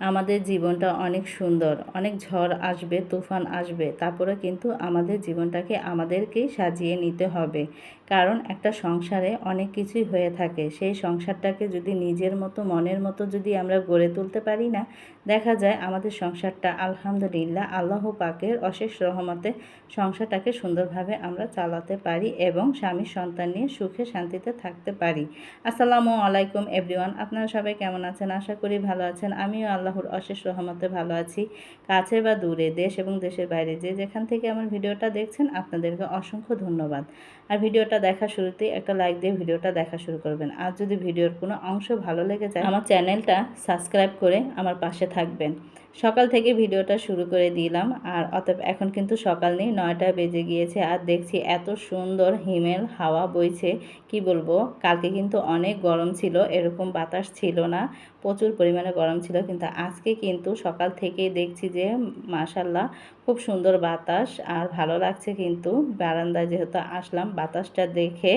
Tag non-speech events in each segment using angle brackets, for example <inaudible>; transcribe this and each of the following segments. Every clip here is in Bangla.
আমাদের জীবনটা অনেক সুন্দর, অনেক ঝড় আসবে, তুফান আসবে তারপরে কিন্তু আমাদের জীবনটাকে আমাদেরকেই সাজিয়ে নিতে হবে। কারণ একটা সংসারে অনেক কিছুই হয়ে থাকে, সেই সংসারটাকে যদি নিজের মতো, মনের মতো যদি আমরা গড়ে তুলতে পারি না, দেখা যায় আমাদের সংসারটা আলহামদুলিল্লাহ আল্লাহ পাকের অশেষ রহমতে সংসারটাকে সুন্দরভাবে আমরা চালাতে পারি এবং স্বামী সন্তান নিয়ে সুখে শান্তিতে থাকতে পারি। আসসালামু আলাইকুম এভরিওয়ান, আপনারা সবাই কেমন আছেন? আশা করি ভালো আছেন। আমিও আল্লাহর অশেষ রহমতে ভালো আছি। কাছে বা দূরে, দেশ এবং দেশের বাইরে যে যেখান থেকে আমার ভিডিওটা দেখছেন, আপনাদেরকে অসংখ্য ধন্যবাদ। আর ভিডিওটা দেখা শুরুতেই একটা লাইক দিয়ে ভিডিওটা দেখা শুরু করবেন। আর যদি ভিডিওর কোনো অংশ ভালো লেগে যায়, আমার চ্যানেলটা সাবস্ক্রাইব করে আমার পাশে থাকবেন। সকাল থেকে ভিডিওটা শুরু করে দিলাম, আর অতএব এখন কিন্তু সকাল নেই, নয়টা বেজে গিয়েছে, আর দেখছি এত সুন্দর হিমেল হাওয়া বইছে, কি বলব? কালকে কিন্তু অনেক গরম ছিল, এরকম বাতাস ছিল না। প্রচুর পরিমাণে গরম ছিল, কিন্তু আজকে কিন্তু সকাল থেকেই দেখছি যে মাশাল্লাহ খুব সুন্দর বাতাস আর ভালো লাগছে কিন্তু বারান্দায় যেহেতু আসলাম বাতাসটা দেখে।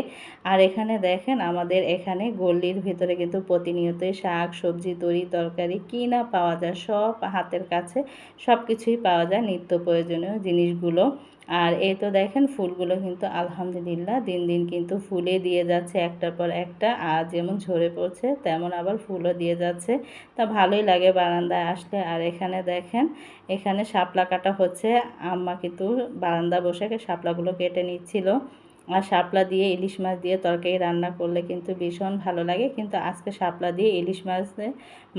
আর এখানে দেখেন আমাদের এখানে গল্লির ভিতরে কিন্তু প্রতিনিয়তই শাক, সবজি, তরি, তরকারি কী না পাওয়া যায়, সব হাতের কাছে সব কিছুই পাওয়া যায় নিত্য প্রয়োজনীয় জিনিসগুলো। আর এই তো দেখেন ফুলগুলো কিন্তু আলহামদুলিল্লাহ দিন দিন কিন্তু ফুলে দিয়ে যাচ্ছে একটার পর একটা, আর যেমন ঝরে পড়ছে তেমন আবার ফুলও দিয়ে যাচ্ছে। তা ভালোই লাগে বারান্দায় আসলে। আর এখানে দেখেন, এখানে শাপলা কাটা হচ্ছে। আম্মা কিন্তু বারান্দা বসে শাপলাগুলো কেটে নিচ্ছিল। আর শাপলা দিয়ে ইলিশ মাছ দিয়ে তরকারি রান্না করলে কিন্তু ভীষণ ভালো লাগে। কিন্তু আজকে শাপলা দিয়ে ইলিশ মাছের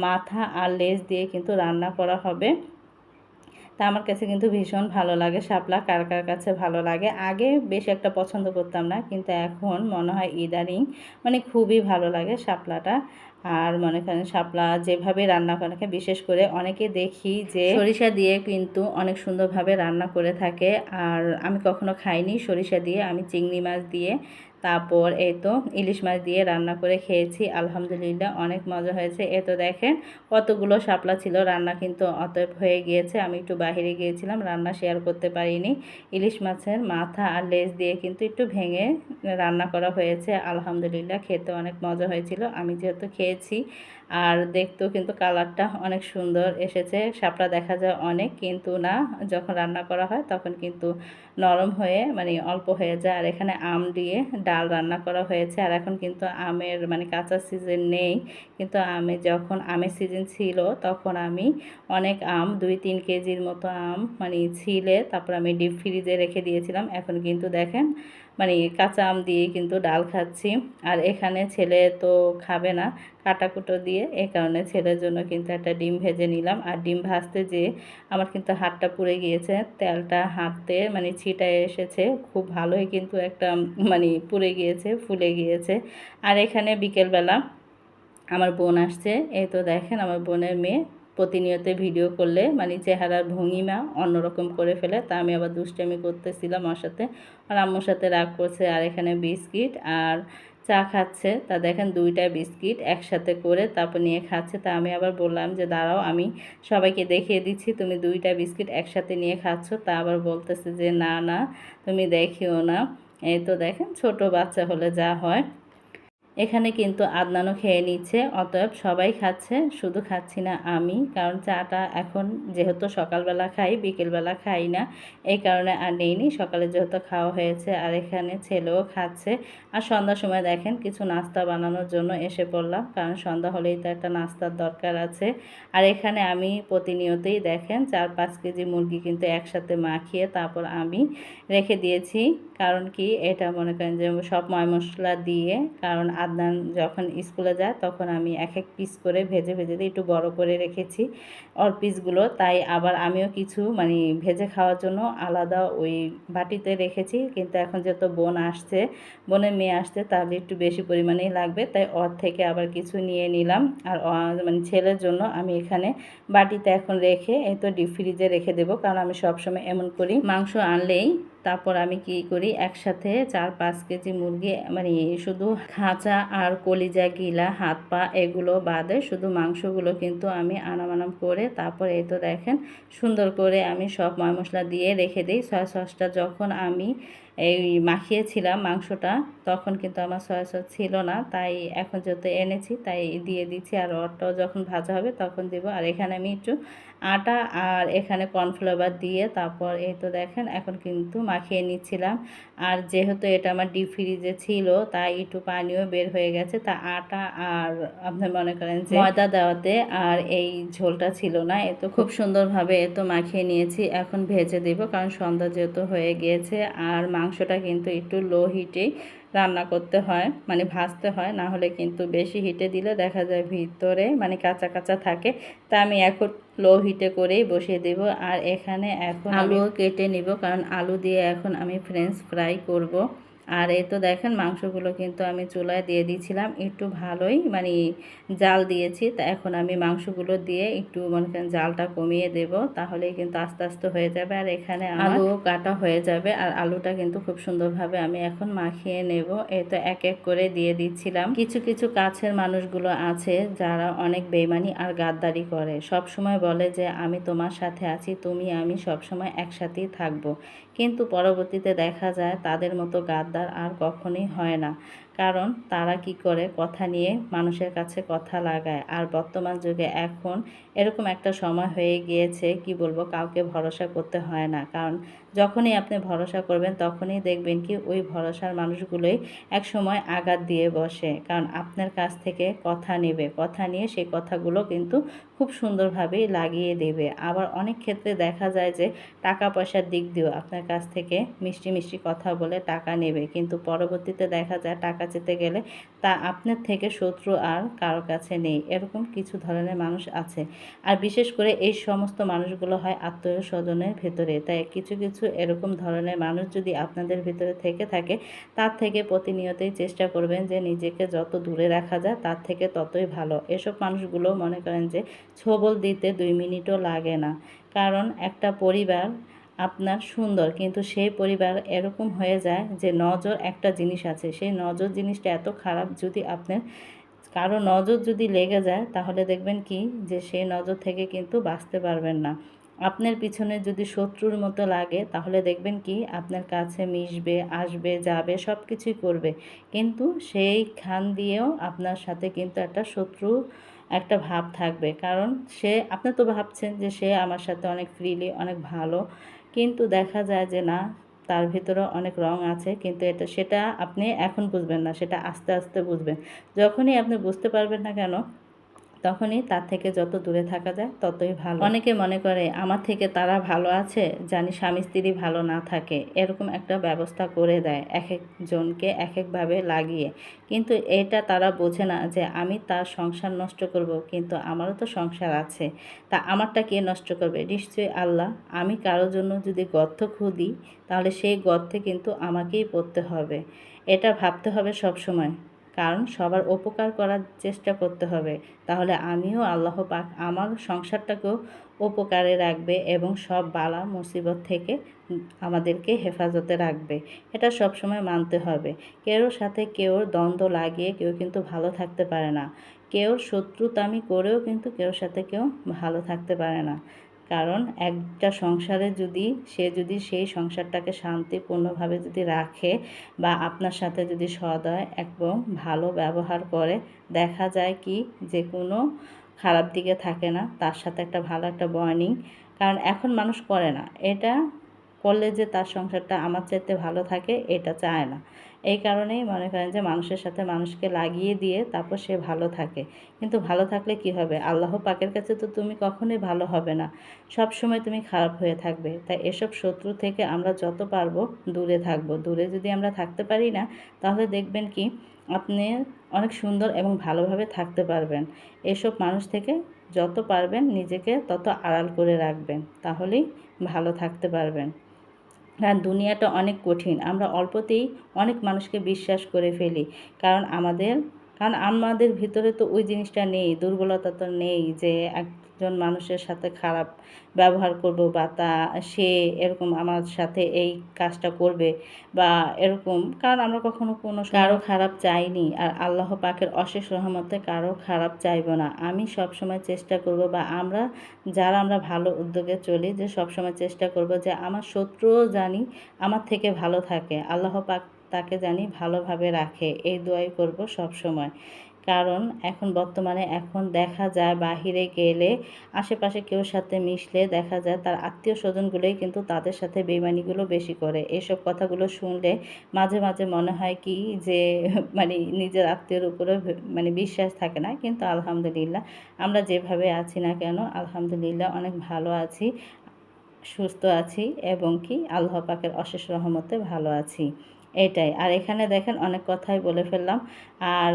মাথা আর লেজ দিয়ে কিন্তু রান্না করা হবে। তা আমার কাছে কিন্তু ভীষণ ভালো লাগে। শাপলা কার কার কাছে ভালো লাগে? আগে বেশ একটা পছন্দ করতাম না, কিন্তু এখন মনে হয় ইদানিং মানে খুবই ভালো লাগে শাপলাটা। আর মনে করেন শাপলা যেভাবে রান্না করে বিশেষ করে অনেকে দেখি যে সরিষা দিয়ে কিন্তু অনেক সুন্দরভাবে রান্না করে থাকে। আর আমি কখনো খাইনি, সরিষা দিয়ে আমি চিংড়ি মাছ দিয়ে তারপর এই তো ইলিশ মাছ দিয়ে রান্না করে খেয়েছি, আলহামদুলিল্লাহ অনেক মজা হয়েছে। এ তো দেখেন কতগুলো শাপলা ছিল, রান্না কিন্তু অতএব হয়ে গিয়েছে। আমি একটু বাহিরে গিয়েছিলাম, রান্না শেয়ার করতে পারিনি। ইলিশ মাছের মাথা আর লেজ দিয়ে কিন্তু একটু ভেঙে রান্না করা হয়েছে। আলহামদুলিল্লাহ খেতে অনেক মজা হয়েছিল, আমি যেহেতু খেয়েছি। আর দেখতেও কিন্তু কালারটা অনেক সুন্দর এসেছে সাপটা দেখা যায় অনেক, কিন্তু না, যখন রান্না করা হয় তখন কিন্তু নরম হয়ে মানে অল্প হয়ে যায়। আর এখানে আম দিয়ে ডাল রান্না করা হয়েছে। আর এখন কিন্তু আমের মানে কাঁচা সিজন নেই। কিন্তু আমে যখন আমের সিজন ছিল, তখন আমি অনেক আম, দুই তিন কেজির মতো আম মানে ছিলে। তারপর আমি ডিপ ফ্রিজে রেখে দিয়েছিলাম। এখন কিন্তু দেখেন মানে কাঁচা আম দিয়ে কিন্তু ডাল খাচ্ছি। আর এখানে ছেলে তো খাবে না কাটাকুটো দিয়ে, এ কারণে ছেলের জন্য কিন্তু একটা ডিম ভেজে নিলাম। আর ডিম ভাজতে যে আমার কিন্তু হাতটা পুড়ে গিয়েছে, তেলটা হাতে মানে ছিটায় এসেছে, খুব ভালোই কিন্তু একটা মানে পুড়ে গিয়েছে, ফুলে গিয়েছে। আর এখানে বিকেলবেলা আমার বোন আসছে, এই তো দেখেন আমার বোনের মেয়ে। প্রতিনিয়ত ভিডিও করলে মানে চেহারার ভঙ্গিমা অন্যরকম করে ফেলে। তা আমি আবার দুষ্টামি করতেছিলাম আমার সাথে। আর আম্মুর সাথে রাগ করছে, আর এখানে বিস্কিট আর চা খাচ্ছে। তা দেখেন দুইটা বিস্কিট একসাথে করে তারপর নিয়ে খাচ্ছে। তা আমি আবার বললাম যে, দাঁড়াও, আমি সবাইকে দেখিয়ে দিচ্ছি, তুমি দুইটা বিস্কিট একসাথে নিয়ে খাচ্ছ। তা আবার বলতেছে যে, না না, তুমি দেখিও না। এই তো দেখেন, ছোট বাচ্চা হলে যা হয়। এখানে কিন্তু আদনানও খেয়ে নিচ্ছে, অতএব সবাই খাচ্ছে, শুধু খাচ্ছি না আমি, কারণ চাটা এখন যেহেতু সকালবেলা খাই, বিকেলবেলা খাই না, এই কারণে আর নেইনি, সকালে যেহেতু খাওয়া হয়েছে, আর এখানে ছেলেও খাচ্ছে। আর সন্ধ্যার সময় দেখেন কিছু নাস্তা বানানোর জন্য এসে পড়লাম, কারণ সন্ধ্যা হলেই তো একটা নাস্তার দরকার আছে। আর এখানে আমি প্রতিনিয়তই দেখেন চার পাঁচ কেজি মুরগি কিন্তু একসাথে মাখিয়ে তারপর আমি রেখে দিয়েছি, কারণ কি এটা মনে করেন যে সব ময় মশলা দিয়ে, কারণ আদনান যখন স্কুলে যায়, তখন আমি এক এক পিস করে ভেজে ভেজে দিয়ে একটু বড় করে রেখেছি। অর পিসগুলো তাই আবার আমিও কিছু মানে ভেজে খাওয়ার জন্য আলাদা ওই বাটিতে রেখেছি। কিন্তু এখন যেহেতু বোন আসছে, বোনের মেয়ে আসছে তাহলে একটু বেশি পরিমাণেই লাগবে। তাই ওর থেকে আবার কিছু নিয়ে নিলাম। আর মানে ছেলের জন্য আমি এখানে বাটিতে এখন রেখে এই তো ডিপ ফ্রিজে রেখে দেবো। কারণ আমি সবসময় এমন করি, মাংস আনলেই তারপর আমি কি করি? একসাথে চার পাঁচ কেজি মুরগি মানে শুধু খাঁচা আর কলিজা, গিলা, হাত পা এগুলো বাদে শুধু মাংসগুলো কিন্তু আমি আনামানাম করে তারপর এই তো দেখেন সুন্দর করে আমি সব ময় মশলা দিয়ে রেখে দিই। সয়া সসটা যখন আমি এই মাখিয়েছিলাম মাংসটা, তখন কিন্তু আমার সয়া সস ছিল না, তাই এখন যেহেতু এনেছি তাই দিয়ে দিচ্ছি আর ওটাও যখন ভাজা হবে তখন দেবো। আর এখানে আমি একটু আটা আর এখানে কর্নফ্লাওয়ার দিয়ে তারপর এই তো দেখেন, এখন কিন্তু মাখিয়ে নিচ্ছিলাম। আর যেহেতু এটা আমার ডিপ ফ্রিজে ছিল, তাই একটু পানিও বের হয়ে গেছে। তা আটা আর আপনি মনে করেন যে ময়দা দেওয়াতে আর এই ঝোলটা ছিল না। এ তো খুব সুন্দরভাবে এ তো মাখিয়ে নিয়েছি। এখন ভেজে দেব, কারণ সন্ধ্যা যেহেতু হয়ে গিয়েছে। আর মাংসটা কিন্তু একটু লো হিটেই রান্না করতে হয় মানে ভাজতে হয়, না হলে কিন্তু বেশি হিটে দিলে দেখা যায় ভিতরে মানে কাঁচা কাঁচা থাকে। তা আমি এখন লো হিটে করেই বসিয়ে দেব। আর এখানে এখন আলুও কেটে নিব, কারণ আলু দিয়ে এখন আমি ফ্রেঞ্চ ফ্রাই করব। আর এই তো দেখেন মাংসগুলো কিন্তু আমি চুলায় দিয়ে দিয়েছিলাম, একটু ভালোই মানে জাল দিয়েছি। তা এখন আমি মাংসগুলো দিয়ে একটু মনে করেন জালটা কমিয়ে দেব তাহলে কিন্তু আস্তে আস্তে হয়ে যাবে। আর এখানে আলু কাটা হয়ে যাবে, আর আলুটা কিন্তু খুব সুন্দরভাবে আমি এখন মাখিয়ে নেব। এই তো এক এক করে দিয়ে দিচ্ছিলাম। কিছু কিছু কাছের মানুষগুলো আছে যারা অনেক বেমানি আর গাদ্দারি করে। সব সময় বলে যে, আমি তোমার সাথে আছি, তুমি, আমি সব সময় একসাথেই থাকব। কিন্তু পরবর্তীতে দেখা যায় তাদের মতো গাদ্দার আর কখনোই হয় না। কারণ তারা কি করে? কথা নিয়ে মানুষের কাছে কথা লাগায়। আর বর্তমান যুগে এখন এরকম একটা সময় হয়ে গিয়েছে, কি বলব? কাউকে ভরসা করতে হয় না। কারণ যখনই আপনি ভরসা করবেন, তখনই দেখবেন কি ওই ভরসার মানুষগুলোই এক সময় আঘাত দিয়ে বসে। কারণ আপনার কাছ থেকে কথা নেবে। কথা নিয়ে সেই কথাগুলো কিন্তু খুব সুন্দরভাবেই লাগিয়ে দেবে। আবার অনেক ক্ষেত্রে দেখা যায় যে টাকা পয়সার দিক দিয়েও আপনার কাছ থেকে মিষ্টি মিষ্টি কথা বলে টাকা নেবে। কিন্তু পরবর্তীতে দেখা যায় টাকা চেতে গেলে তা আপনার থেকে শত্রু আর কারও কাছে নেই। এরকম কিছু ধরনের মানুষ আছে। আর বিশেষ করে এই সমস্ত মানুষগুলো হয় আত্মীয় স্বজনের ভেতরে। তাই কিছু কিছু এরকম ধরনের মানুষ যদি আপনাদের ভিতরে থেকে থাকে, তার থেকে প্রতিনিয়তই চেষ্টা করবেন যে নিজেকে যত দূরে রাখা যায়, তার থেকে ততই ভালো। এসব মানুষগুলো মনে করেন যে ছবল দিতে দুই মিনিটও লাগে না। কারণ একটা পরিবার আপনার সুন্দর, কিন্তু সেই পরিবার এরকম হয়ে যায় যে নজর একটা জিনিস আছে। সেই নজর জিনিসটা এত খারাপ যদি আপনার, কারও নজর যদি লেগে যায়, তাহলে দেখবেন কি? যে সেই নজর থেকে কিন্তু বাঁচতে পারবেন না। আপনার পিছনে যদি শত্রুর মতো লাগে, তাহলে দেখবেন কি, আপনার কাছে মিশবে, আসবে, যাবে সব কিছুই করবে। কিন্তু সেই খান দিয়েও আপনার সাথে কিন্তু একটা শত্রু, একটা ভাব থাকবে। কারণ সে, আপনি তো ভাবছেন যে সে আমার সাথে অনেক ফ্রিলি অনেক ভালো। কিন্তু দেখা যায় যে না, তার ভিতরে অনেক রং আছে। কিন্তু এটা, সেটা আপনি এখন বুঝবেন না, সেটা আস্তে আস্তে বুঝবেন। যখনই আপনি বুঝতে পারবেন না কেন তখনই তার থেকে যত দূরে থাকা যায় ততই ভালো। অনেকে মনে করে, আমার থেকে তারা ভালো আছে? জানি স্বামী স্ত্রী ভালো না থাকে। এরকম একটা ব্যবস্থা করে দেয় এক একজনকে এক একভাবে লাগিয়ে। কিন্তু এটা তারা বোঝে না যে, আমি তার সংসার নষ্ট করব, কিন্তু আমারও তো সংসার আছে। তা আমারটা কে নষ্ট করবে? নিশ্চয়ই আল্লাহ। আমি কারোর জন্য যদি গর্ত খুঁদি, তাহলে সেই গর্তে কিন্তু আমাকেই পড়তে হবে। এটা ভাবতে হবে সব সময় কারণ সবার উপকার করার চেষ্টা করতে হবে। তাহলে আমিও আল্লাহ পাক আমার সংসারটাকেও উপকারে রাখবে এবং সব বালা মুসিবত থেকে আমাদেরকে হেফাজতে রাখবে। এটা সবসময় মানতে হবে। কেউ সাথে কেউ দ্বন্দ্ব লাগিয়ে কেউ কিন্তু ভালো থাকতে পারে না। কেউ শত্রুতামি করেও কিন্তু কেউ সাথে কেউ ভালো থাকতে পারে না। কারণ একটা সংসারে যদি সে যদি সেই সংসারটাকে শান্তিপূর্ণভাবে যদি রাখে বা আপনার সাথে যদি সদয় এবং ভালো ব্যবহার করে, দেখা যায় কি যে কোনো খারাপ দিকে থাকে না, তার সাথে একটা ভালো একটা বর্নিং কারণ এখন মানুষ করে না। এটা করলে যে তার সংসারটা আমার চাইতে ভালো থাকে, এটা চায় না। এই কারণেই মনে করেন যে মানুষের সাথে মানুষকে লাগিয়ে দিয়ে তারপর সে ভালো থাকে। কিন্তু ভালো থাকলে কি হবে? আল্লাহ পাকের কাছে তো তুমি কখনোই ভালো হবে না। সব সময় তুমি খারাপ হয়ে থাকবে। তাই এসব শত্রু থেকে আমরা যত পারব দূরে থাকব। দূরে যদি আমরা থাকতে পারি না, তাহলে দেখবেন কি, আপনি অনেক সুন্দর এবং ভালোভাবে থাকতে পারবেন। এসব মানুষ থেকে যত পারবেন নিজেকে তত আড়াল করে রাখবেন। তাহলেই ভালো থাকতে পারবেন। হ্যাঁ দুনিয়াটা অনেক কঠিন। আমরা অল্পতেই অনেক মানুষকে বিশ্বাস করে ফেলি। কারণ আমাদের কারণ আমাদের ভিতরে তো ওই জিনিসটা নেই, দুর্বলতা তো নেই যে এক একজন মানুষের সাথে খারাপ ব্যবহার করব বা তা, সে এরকম আমার সাথে এই কাজটা করবে বা এরকম, কারণ আমরা কখনো কোনো কারও খারাপ চাইনি আর আল্লাহ পাকের অশেষ রহমতে কারও খারাপ চাইব না। আমি সব সময় চেষ্টা করব বা আমরা, যারা আমরা ভালো উদ্যোগে চলি, যে সব সময় চেষ্টা করব যে আমার শত্রুও জানি আমার থেকে ভালো থাকে। আল্লাহ পাক তাকে জানি ভালোভাবে রাখে। এই দোয়াই করব সব সময় কারণ এখন বর্তমানে এখন দেখা যায় বাহিরে গেলে আশেপাশে কেউ সাথে মিশলে দেখা যায় তার আত্মীয় স্বজনগুলোই কিন্তু তাদের সাথে বেমানিগুলো বেশি করে। এসব কথাগুলো শুনলে মাঝে মাঝে মনে হয় কি যে <laughs> মানে নিজের আত্মীয়র উপরে মানে বিশ্বাস থাকে না। কিন্তু আলহামদুলিল্লাহ আমরা যেভাবে আছি না কেন, আলহামদুলিল্লাহ অনেক ভালো আছি, সুস্থ আছি এবং কি আল্লাহ পাকের অশেষ রহমতে ভালো আছি। এটাই। আর এখানে দেখেন অনেক কথাই বলে ফেললাম। আর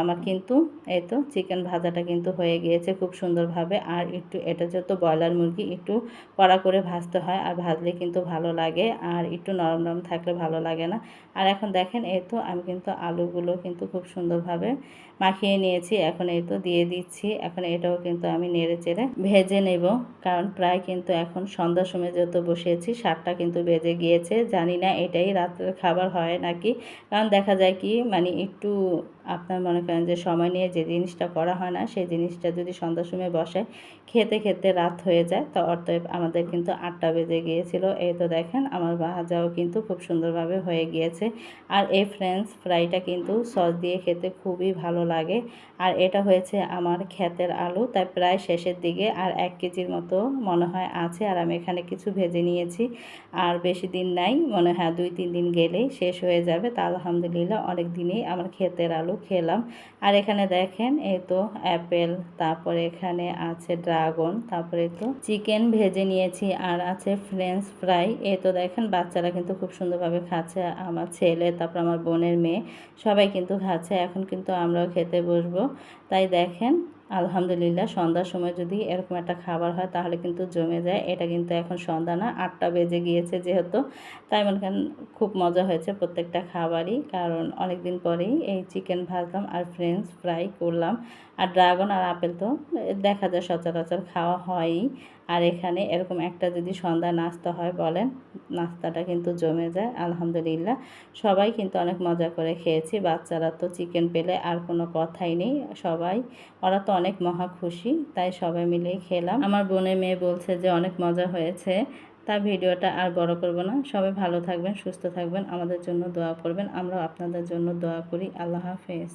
আমার কিন্তু এই তো চিকেন ভাজাটা কিন্তু হয়ে গিয়েছে খুব সুন্দরভাবে। আর একটু, এটা যেহেতু ব্রয়লার মুরগি, একটু কড়া করে ভাজতে হয় আর ভাজলে কিন্তু ভালো লাগে। আর একটু নরম নরম থাকলে ভালো লাগে না। আর এখন দেখেন এই তো আমি কিন্তু আলুগুলো কিন্তু খুব সুন্দরভাবে মাখিয়ে নিয়েছি, এখন এই তো দিয়ে দিচ্ছি। এখন এটাও কিন্তু আমি নেড়ে চেড়ে ভেজে নেব, কারণ প্রায় কিন্তু এখন সন্ধ্যার সময় যত বসিয়েছি শাকটা কিন্তু ভেজে গিয়েছে। জানি না এটাই রাত্রের খাবার হয় নাকি, কারণ দেখা যায় কি মানে একটু আপনার মনে করেন যে সময় নিয়ে যে জিনিসটা করা হয় না, সেই জিনিসটা যদি সন্ধ্যার সময় বসে খেতে খেতে রাত হয়ে যায়, তো অতএব আমাদের কিন্তু আটটা বেজে গিয়েছিল। এই তো দেখেন আমার ভাজাও কিন্তু খুব সুন্দরভাবে হয়ে গিয়েছে। আর এই ফ্রেঞ্চ ফ্রাইটা কিন্তু সস দিয়ে খেতে খুবই ভালো লাগে। আর এটা হয়েছে আমার ক্ষেতের আলু, তাই প্রায় শেষের দিকে আর এক কেজির মতো মনে হয় আছে। আর আমি এখানে কিছু ভেজে নিয়েছি। আর বেশি দিন নাই, মনে হয় দুই, তিন দিন গেলেই শেষ হয়ে যাবে। তা আলহামদুলিল্লাহ অনেক দিনেই আমার ক্ষেতের আলু খেলাম। আর এখানে দেখেন এই তো অ্যাপেল, তারপরে এখানে আছে ড্রাগন, তারপরে তো চিকেন ভেজে নিয়েছি, আর আছে ফ্রেঞ্চ ফ্রাই। এ তো দেখেন, বাচ্চারা কিন্তু খুব সুন্দরভাবে খাচ্ছে, আমার ছেলে, তারপর আমার বোনের মেয়ে, সবাই কিন্তু খাচ্ছে, এখন কিন্তু আমরাও খেতে বসবো। তাই দেখেন আলহামদুলিল্লাহ, সন্ধ্যার সময় যদি এরকম একটা খাবার হয় তাহলে কিন্তু জমে যায়। এটা কিন্তু এখন সন্ধ্যা না, আটটা বেজে গিয়েছে যেহেতু, তাই মনে করেন খুব মজা হয়েছে প্রত্যেকটা খাবারই। কারণ অনেক দিন পরেই এই চিকেন ভাজলাম আর ফ্রেঞ্চ ফ্রাই করলাম। আর ড্রাগন আর আপেল তো দেখা যায় সচরাচর খাওয়া হয়ই। আর এখানে এরকম একটা যদি সন্ধ্যা নাস্তা হয় বলেন, নাস্তাটা কিন্তু জমে যায়, আলহামদুলিল্লাহ। সবাই কিন্তু অনেক মজা করে খেয়েছি, বাচ্চারা তো চিকেন পেলে আর কোনো কথাই নেই, সবাই, ওরা তো অনেক মহা খুশি, তাই সবাই মিলেই খেলাম। আমার বোনের মেয়ে বলছে যে অনেক মজা হয়েছে, তা ভিডিওটা আর বড় করব না, সবাই ভালো থাকবেন, সুস্থ থাকবেন, আমাদের জন্য দোয়া করবেন, আমরাও আপনাদের জন্য দোয়া করি, আল্লাহ হাফেজ।